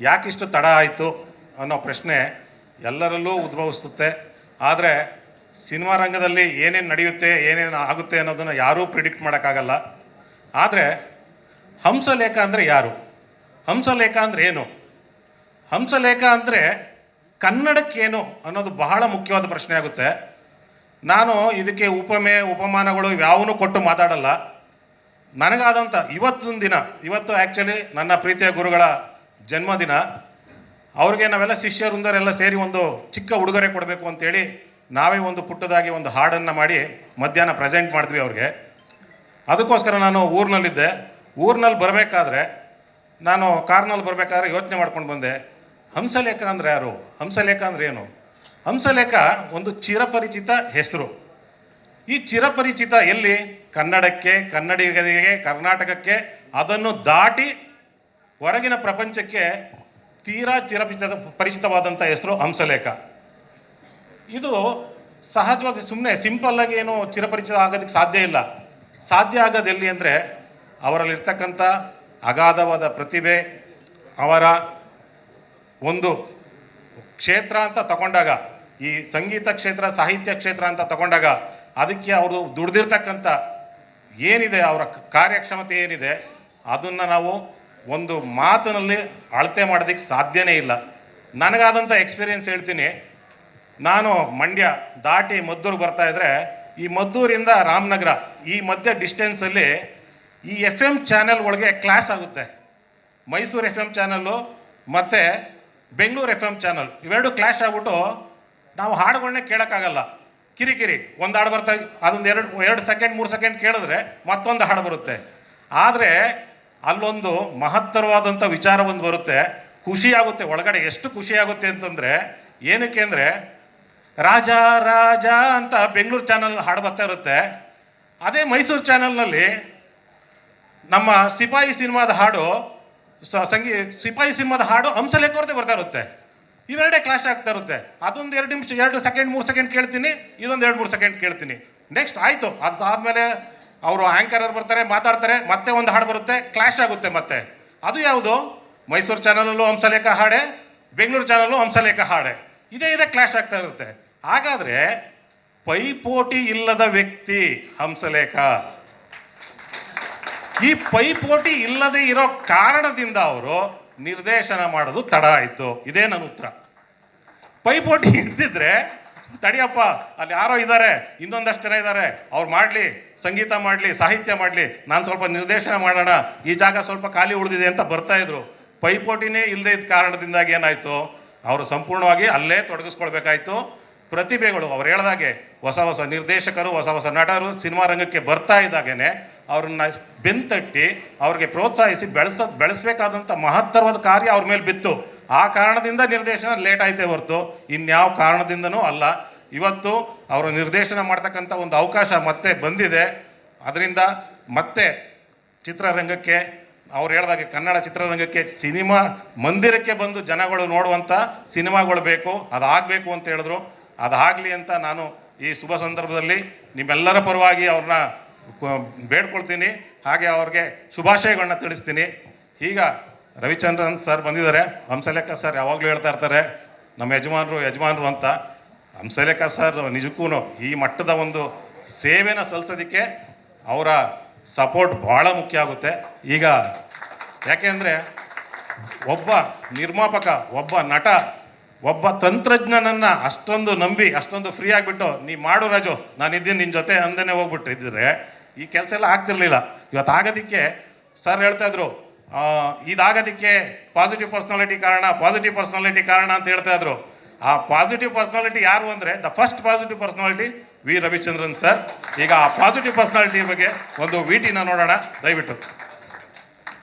ಯಾಕಿಷ್ಟು ತಡ ಆಯಿತು ಅನ್ನೋ ಪ್ರಶ್ನೆ ಎಲ್ಲರಲ್ಲೂ ಉದ್ಭವಿಸುತ್ತೆ. ಆದರೆ ಸಿನಿಮಾ ರಂಗದಲ್ಲಿ ಏನೇನು ನಡೆಯುತ್ತೆ, ಏನೇನು ಆಗುತ್ತೆ ಅನ್ನೋದನ್ನು ಯಾರೂ ಪ್ರಿಡಿಕ್ಟ್ ಮಾಡೋಕ್ಕಾಗಲ್ಲ. ಆದರೆ ಹಂಸಲೇಖ ಅಂದರೆ ಯಾರು? ಹಂಸಲೇಖ ಅಂದರೆ ಏನು? ಹಂಸಲೇಖ ಅಂದರೆ ಕನ್ನಡಕ್ಕೇನು ಅನ್ನೋದು ಬಹಳ ಮುಖ್ಯವಾದ ಪ್ರಶ್ನೆ ಆಗುತ್ತೆ. ನಾನು ಇದಕ್ಕೆ ಉಪಮೆ, ಉಪಮಾನಗಳು ಯಾವನ್ನೂ ಕೊಟ್ಟು ಮಾತಾಡಲ್ಲ. ನನಗಾದಂಥ ಇವತ್ತೊಂದು ದಿನ, ಇವತ್ತು ಆ್ಯಕ್ಚುಲಿ ನನ್ನ ಪ್ರೀತಿಯ ಗುರುಗಳ ಜನ್ಮದಿನ. ಅವ್ರಿಗೆ ನಾವೆಲ್ಲ ಶಿಷ್ಯರುಂದರೆಲ್ಲ ಸೇರಿ ಒಂದು ಚಿಕ್ಕ ಉಡುಗೊರೆ ಕೊಡಬೇಕು ಅಂತೇಳಿ ನಾವೇ ಒಂದು ಪುಟ್ಟದಾಗಿ ಒಂದು ಹಾಡನ್ನು ಮಾಡಿ ಮಧ್ಯಾಹ್ನ ಪ್ರೆಸೆಂಟ್ ಮಾಡ್ತೀವಿ ಅವ್ರಿಗೆ. ಅದಕ್ಕೋಸ್ಕರ ನಾನು ಊರಿನಲ್ಲಿದ್ದೆ. ಊರಿನಲ್ಲಿ ಬರಬೇಕಾದ್ರೆ ನಾನು ಕಾರ್ನಲ್ಲಿ ಬರಬೇಕಾದ್ರೆ ಯೋಚನೆ ಮಾಡ್ಕೊಂಡು ಬಂದೆ. ಹಂಸಲೇಖ ಅಂದರೆ ಯಾರು? ಹಂಸಲೇಖ ಅಂದರೆ ಏನು? ಹಂಸಲೇಖ ಒಂದು ಚಿರಪರಿಚಿತ ಹೆಸರು. ಈ ಚಿರಪರಿಚಿತ ಎಲ್ಲಿ? ಕನ್ನಡಕ್ಕೆ, ಕನ್ನಡಿಗರಿಗೆ, ಕರ್ನಾಟಕಕ್ಕೆ ಅದನ್ನು ದಾಟಿ ಹೊರಗಿನ ಪ್ರಪಂಚಕ್ಕೆ ತೀರಾ ಚಿರಪಿತ ಪರಿಚಿತವಾದಂಥ ಹೆಸರು ಹಂಸಲೇಖ. ಇದು ಸಹಜವಾಗಿ ಸುಮ್ಮನೆ ಸಿಂಪಲ್ ಆಗಿ ಏನು ಚಿರಪರಿಚಿತ ಆಗೋದಕ್ಕೆ ಸಾಧ್ಯ ಇಲ್ಲ. ಸಾಧ್ಯ ಆಗೋದೆಲ್ಲಿ ಅಂದರೆ ಅವರಲ್ಲಿರ್ತಕ್ಕಂಥ ಅಗಾಧವಾದ ಪ್ರತಿಭೆ, ಅವರ ಒಂದು ಕ್ಷೇತ್ರ ಅಂತ ತಗೊಂಡಾಗ, ಈ ಸಂಗೀತ ಕ್ಷೇತ್ರ, ಸಾಹಿತ್ಯ ಕ್ಷೇತ್ರ ಅಂತ ತಗೊಂಡಾಗ ಅದಕ್ಕೆ ಅವರು ದುಡ್ದಿರ್ತಕ್ಕಂಥ ಏನಿದೆ, ಅವರ ಕಾರ್ಯಕ್ಷಮತೆ ಏನಿದೆ, ಅದನ್ನು ನಾವು ಒಂದು ಮಾತಿನಲ್ಲಿ ಅಳತೆ ಮಾಡೋದಕ್ಕೆ ಸಾಧ್ಯನೇ ಇಲ್ಲ. ನನಗಾದಂಥ ಎಕ್ಸ್ಪೀರಿಯೆನ್ಸ್ ಹೇಳ್ತೀನಿ. ನಾನು ಮಂಡ್ಯ ದಾಟಿ ಮದ್ದೂರು ಬರ್ತಾ ಇದ್ದರೆ ಈ ಮದ್ದೂರಿಂದ ರಾಮನಗರ, ಈ ಮಧ್ಯ ಡಿಸ್ಟೆನ್ಸಲ್ಲಿ ಈ ಎಫ್ ಎಂ ಚಾನೆಲ್ ಒಳಗೆ ಕ್ಲಾಸ್ ಆಗುತ್ತೆ. ಮೈಸೂರು ಎಫ್ ಎಂ ಚಾನಲ್ಲು ಮತ್ತು ಬೆಂಗಳೂರು ಎಫ್ ಎಂ ಚಾನಲ್ ಇವೆರಡು ಕ್ಲಾಶ್ ಆಗ್ಬಿಟ್ಟು ನಾವು ಹಾಡುಗಳನ್ನೇ ಕೇಳೋಕ್ಕಾಗಲ್ಲ. ಕಿರಿಕಿರಿ ಒಂದು ಹಾಡು ಬರ್ತಾ, ಅದೊಂದು ಎರಡು ಎರಡು ಸೆಕೆಂಡ್ ಮೂರು ಸೆಕೆಂಡ್ ಕೇಳಿದ್ರೆ ಮತ್ತೊಂದು ಹಾಡು ಬರುತ್ತೆ. ಆದರೆ ಅಲ್ಲೊಂದು ಮಹತ್ತರವಾದಂಥ ವಿಚಾರ ಒಂದು ಬರುತ್ತೆ. ಖುಷಿ ಆಗುತ್ತೆ. ಒಳಗಡೆ ಎಷ್ಟು ಖುಷಿ ಆಗುತ್ತೆ ಅಂತಂದರೆ, ಏನಕ್ಕೆ ಅಂದರೆ, ರಾಜ ರಾಜ ಅಂತ ಬೆಂಗಳೂರು ಚಾನಲ್ ಹಾಡು ಬರ್ತಾ ಇರುತ್ತೆ. ಅದೇ ಮೈಸೂರು ಚಾನಲ್ನಲ್ಲಿ ನಮ್ಮ ಸಿಪಾಯಿ ಸಿನಿಮಾದ ಹಾಡು ಸಂಗೀ, ಸಿಪಾಯಿ ಸಿನಿಮಾದ ಹಾಡು ಹಂಸಲೇಖವ್ರದ್ದೇ ಬರ್ತಾ ಇರುತ್ತೆ. ಇವೆರಡೇ ಕ್ಲಾಶ್ ಆಗ್ತಾ ಇರುತ್ತೆ. ಅದೊಂದು ಎರಡು ನಿಮಿಷ, ಎರಡು ಸೆಕೆಂಡ್ ಮೂರು ಸೆಕೆಂಡ್ ಕೇಳ್ತೀನಿ, ಇದೊಂದು ಎರಡು, ಮೂರು ಸೆಕೆಂಡ್ ಕೇಳ್ತೀನಿ. ನೆಕ್ಸ್ಟ್ ಆಯಿತು. ಅದಾದಮೇಲೆ ಅವರು ಆ್ಯಂಕರರ್ ಬರ್ತಾರೆ, ಮಾತಾಡ್ತಾರೆ, ಮತ್ತೆ ಒಂದು ಹಾಡು ಬರುತ್ತೆ ಕ್ಲಾಶ್ ಆಗುತ್ತೆ ಮತ್ತೆ. ಅದು ಯಾವುದು? ಮೈಸೂರು ಚಾನಲಲ್ಲೂ ಹಂಸಲೇಖ ಹಾಡೆ, ಬೆಂಗಳೂರು ಚಾನಲ್ಲೂ ಹಂಸಲೇಖ ಹಾಡೆ. ಇದೇ ಇದೇ ಕ್ಲಾಶ್ ಆಗ್ತಾ ಇರುತ್ತೆ. ಹಾಗಾದರೆ, ಪೈಪೋಟಿ ಇಲ್ಲದ ವ್ಯಕ್ತಿ ಹಂಸಲೇಖ. ಈ ಪೈಪೋಟಿ ಇಲ್ಲದೆ ಇರೋ ಕಾರಣದಿಂದ ಅವರು ನಿರ್ದೇಶನ ಮಾಡೋದು ತಡ ಆಯಿತು. ಇದೇ ನನ್ನ ಉತ್ತರ. ಪೈಪೋಟಿ ಇದ್ದಿದ್ರೆ ತಡಿಯಪ್ಪ, ಅಲ್ಲಿ ಯಾರೋ ಇದ್ದಾರೆ ಇನ್ನೊಂದಷ್ಟು ಜನ ಇದ್ದಾರೆ ಅವ್ರು ಮಾಡಲಿ, ಸಂಗೀತ ಮಾಡಲಿ, ಸಾಹಿತ್ಯ ಮಾಡಲಿ, ನಾನು ಸ್ವಲ್ಪ ನಿರ್ದೇಶನ ಮಾಡೋಣ, ಈ ಜಾಗ ಸ್ವಲ್ಪ ಖಾಲಿ ಉಳಿದಿದೆ ಅಂತ ಬರ್ತಾ ಇದ್ರು. ಪೈಪೋಟಿನೇ ಇಲ್ಲದೆ ಇದ್ದ ಕಾರಣದಿಂದಾಗಿ ಏನಾಯಿತು? ಅವರು ಸಂಪೂರ್ಣವಾಗಿ ಅಲ್ಲೇ ತೊಡಗಿಸ್ಕೊಳ್ಬೇಕಾಯ್ತು. ಪ್ರತಿಭೆಗಳು, ಅವ್ರು ಹೇಳ್ದಾಗೆ, ಹೊಸ ಹೊಸ ನಿರ್ದೇಶಕರು, ಹೊಸ ಹೊಸ ನಟರು, ಸಿನಿಮಾ ರಂಗಕ್ಕೆ ಬರ್ತಾ ಇದ್ದಾಗೇನೆ ಅವ್ರನ್ನ ಬೆಂತಟ್ಟಿ ಅವ್ರಿಗೆ ಪ್ರೋತ್ಸಾಹಿಸಿ ಬೆಳೆಸ ಬೆಳೆಸಬೇಕಾದಂಥ ಮಹತ್ತರವಾದ ಕಾರ್ಯ ಅವ್ರ ಮೇಲೆ ಬಿತ್ತು. ಆ ಕಾರಣದಿಂದ ನಿರ್ದೇಶನ ಲೇಟ್ ಆಯಿತೆ ಹೊರತು. ಇನ್ಯಾವ ಕಾರಣದಿಂದನೂ ಅಲ್ಲ. ಇವತ್ತು ಅವರು ನಿರ್ದೇಶನ ಮಾಡ್ತಕ್ಕಂಥ ಒಂದು ಅವಕಾಶ ಮತ್ತೆ ಬಂದಿದೆ. ಅದರಿಂದ ಮತ್ತೆ ಚಿತ್ರರಂಗಕ್ಕೆ, ಅವ್ರು ಹೇಳ್ದಾಗೆ ಕನ್ನಡ ಚಿತ್ರರಂಗಕ್ಕೆ ಸಿನಿಮಾ ಮಂದಿರಕ್ಕೆ ಬಂದು ಜನಗಳು ನೋಡುವಂಥ ಸಿನಿಮಾಗಳು ಬೇಕು. ಅದಾಗಬೇಕು ಅಂತ ಹೇಳಿದ್ರು. ಅದಾಗಲಿ ಅಂತ ನಾನು ಈ ಶುಭ ಸಂದರ್ಭದಲ್ಲಿ ನಿಮ್ಮೆಲ್ಲರ ಪರವಾಗಿ ಅವ್ರನ್ನ ಬೇಡ್ಕೊಳ್ತೀನಿ. ಹಾಗೆ ಅವ್ರಿಗೆ ಶುಭಾಶಯಗಳನ್ನ ತಿಳಿಸ್ತೀನಿ. ಈಗ ರವಿಚಂದ್ರನ್ ಸರ್ ಬಂದಿದ್ದಾರೆ. ಹಂಸಲೇಖ ಸರ್ ಯಾವಾಗಲೂ ಹೇಳ್ತಾ ಇರ್ತಾರೆ, ನಮ್ಮ ಯಜಮಾನರು ಯಜಮಾನರು ಅಂತ. ಹಂಸಲೇಖ ಸರ್ ನಿಜಕ್ಕೂ ಈ ಮಟ್ಟದ ಒಂದು ಸೇವೆನ ಸಲ್ಲಿಸೋದಕ್ಕೆ ಅವರ ಸಪೋರ್ಟ್ ಭಾಳ ಮುಖ್ಯ ಆಗುತ್ತೆ. ಈಗ ಯಾಕೆಂದರೆ ಒಬ್ಬ ನಿರ್ಮಾಪಕ, ಒಬ್ಬ ನಟ, ಒಬ್ಬ ತಂತ್ರಜ್ಞನನ್ನು ಅಷ್ಟೊಂದು ನಂಬಿ, ಅಷ್ಟೊಂದು ಫ್ರೀ ಆಗಿಬಿಟ್ಟು, ನೀ ಮಾಡು ರಾಜು ನಾನು ಇದ್ದೀನಿ ನಿನ್ನ ಜೊತೆ ಅಂದನೇ ಹೋಗ್ಬಿಟ್ಟು ಇದ್ದರೆ ಈ ಕೆಲಸ ಎಲ್ಲ ಆಗ್ತಿರ್ಲಿಲ್ಲ. ಇವತ್ತು ಆಗೋದಕ್ಕೆ ಸರ್ ಹೇಳ್ತಾ ಇದ್ರು ಆ, ಇದಾಗೋದಕ್ಕೆ ಪಾಸಿಟಿವ್ ಪರ್ಸ್ನಾಲಿಟಿ ಕಾರಣ ಪಾಸಿಟಿವ್ ಪರ್ಸ್ನಾಲಿಟಿ ಕಾರಣ ಅಂತ ಹೇಳ್ತಾ ಇದ್ರು. ಆ ಪಾಸಿಟಿವ್ ಪರ್ಸ್ನಾಲಿಟಿ ಯಾರು ಅಂದರೆ the first positive personality V Ravichandran sir ಈಗ ಆ ಪಾಸಿಟಿವ್ ಪರ್ಸ್ನಾಲಿಟಿ ಬಗ್ಗೆ ಒಂದು ವಿಟಿನ ನೋಡೋಣ. ದಯವಿಟ್ಟು.